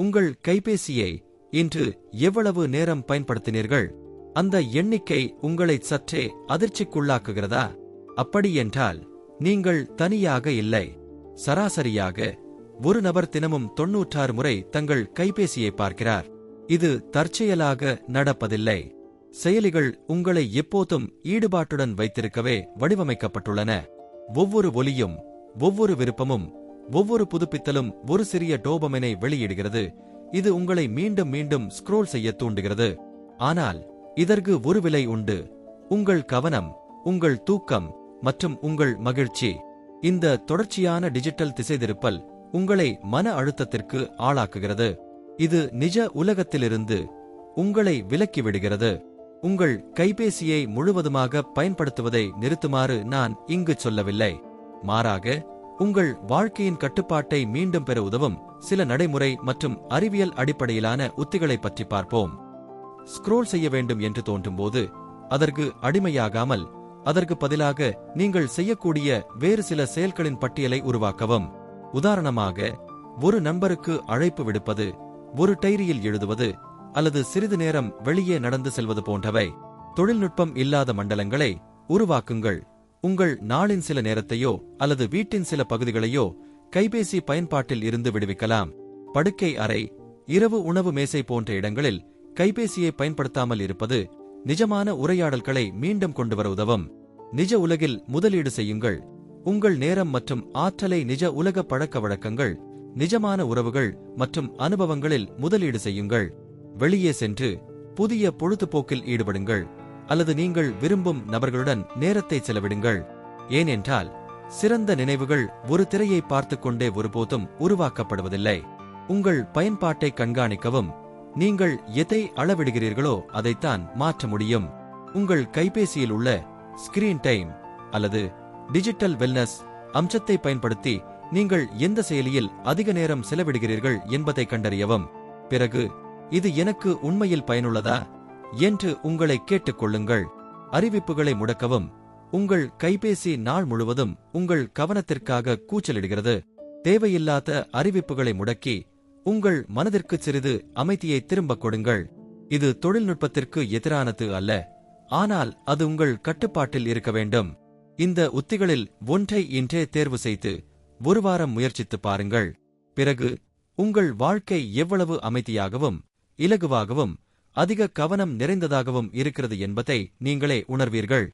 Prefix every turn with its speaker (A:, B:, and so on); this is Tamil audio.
A: உங்கள் கைபேசியை இன்று எவ்வளவு நேரம் பயன்படுத்தினீர்கள்? அந்த எண்ணிக்கை உங்களை சற்றே அதிர்ச்சிக்குள்ளாக்குகிறதா? அப்படியென்றால் நீங்கள் தனியாக இல்லை. சராசரியாக ஒரு நபர் தினமும் தொன்னூற்றாறு முறை தங்கள் கைபேசியை பார்க்கிறார். இது தற்செயலாக நடப்பதில்லை. செயலிகள் உங்களை எப்போதும் ஈடுபாட்டுடன் வைத்திருக்கவே வடிவமைக்கப்பட்டுள்ளன. ஒவ்வொரு ஒலியும் ஒவ்வொரு விருப்பமும் ஒவ்வொரு புதுப்பித்தலும் ஒரு சிறிய டோபமினை வெளியிடுகிறது. இது உங்களை மீண்டும் மீண்டும் ஸ்க்ரோல் செய்ய தூண்டுகிறது. ஆனால் இதற்கு ஒரு விலை உண்டு. உங்கள் கவனம் உங்கள் தூக்கம் மற்றும் உங்கள் மகிழ்ச்சி. இந்த தொடர்ச்சியான டிஜிட்டல் திசைதிருப்பல் உங்களை மன அழுத்தத்திற்கு ஆளாக்குகிறது. இது நிஜ உலகத்திலிருந்து உங்களை விலக்கிவிடுகிறது உங்கள் கைபேசியை முழுவதுமாக பயன்படுத்துவதை நிறுத்துமாறு நான் இங்கு சொல்லவில்லை. மாறாக உங்கள் வாழ்க்கையின் கட்டுப்பாட்டை மீண்டும் பெற உதவும் சில நடைமுறை மற்றும் அறிவியல் அடிப்படையிலான உத்திகளை பற்றி பார்ப்போம். ஸ்க்ரோல் செய்ய வேண்டும் என்று தோன்றும்போது அதற்கு அடிமையாகாமல் அதற்கு பதிலாக நீங்கள் செய்யக்கூடிய வேறு சில செயல்களின் பட்டியலை உருவாக்கவும். உதாரணமாக ஒரு நண்பருக்கு அழைப்பு விடுப்பது ஒரு டைரியில் எழுதுவது அல்லது சிறிது நேரம் வெளியே நடந்து செல்வது போன்றவை. தொழில்நுட்பம் இல்லாத மண்டலங்களை உருவாக்குங்கள். உங்கள் நாளின் சில நேரத்தையோ அல்லது வீட்டின் சில பகுதிகளையோ கைபேசி பயன்பாட்டில் இருந்து விடுவிக்கலாம். படுக்கை அறை இரவு உணவு மேசை போன்ற இடங்களில் கைபேசியை பயன்படுத்தாமல் இருப்பது நிஜமான உரையாடல்களை மீண்டும் கொண்டுவர உதவும். நிஜ உலகில் முதலீடு செய்யுங்கள். உங்கள் நேரம் மற்றும் ஆற்றலை நிஜ உலக பழக்க வழக்கங்கள் நிஜமான உறவுகள் மற்றும் அனுபவங்களில் முதலீடு செய்யுங்கள். வெளியே சென்று புதிய பொழுதுபோக்கில் ஈடுபடுங்கள். அல்லது நீங்கள் விரும்பும் நபர்களுடன் நேரத்தை செலவிடுங்கள். ஏனென்றால் சிறந்த நினைவுகள் ஒரு திரையை பார்த்துக்கொண்டே ஒருபோதும் உருவாக்கப்படுவதில்லை. உங்கள் பயன்பாட்டை கண்காணிக்கவும் நீங்கள் எதை அளவிடுகிறீர்களோ அதைத்தான் மாற்ற முடியும். உங்கள் கைபேசியில் உள்ள ஸ்கிரீன் டைம் அல்லது டிஜிட்டல் வெல்னஸ் அம்சத்தை பயன்படுத்தி நீங்கள் எந்த செயலியில் அதிக நேரம் செலவிடுகிறீர்கள் என்பதை கண்டறியவும். பிறகு இது எனக்கு உண்மையில் பயனுள்ளதா? என்று உங்களை கேட்டுக்கொள்ளுங்கள். அறிவிப்புகளை முடக்கவும் உங்கள் கைபேசி நாள் முழுவதும் உங்கள் கவனத்திற்காக கூச்சலிடுகிறது. தேவையில்லாத அறிவிப்புகளை முடக்கி உங்கள் மனதிற்கு சிறிது அமைதியை திரும்பக் கொடுங்கள். இது தொழில்நுட்பத்திற்கு எதிரானது அல்ல. ஆனால் அது உங்கள் கட்டுப்பாட்டில் இருக்க வேண்டும். இந்த உத்திகளில் ஒன்றை இன்றே தேர்வு செய்து ஒரு வாரம் முயற்சித்துப் பாருங்கள். பிறகு உங்கள் வாழ்க்கை எவ்வளவு அமைதியாகவும் இலகுவாகவும் அதிக கவனம் நிறைந்ததாகவும் இருக்கிறது என்பதை நீங்களே உணர்வீர்கள்.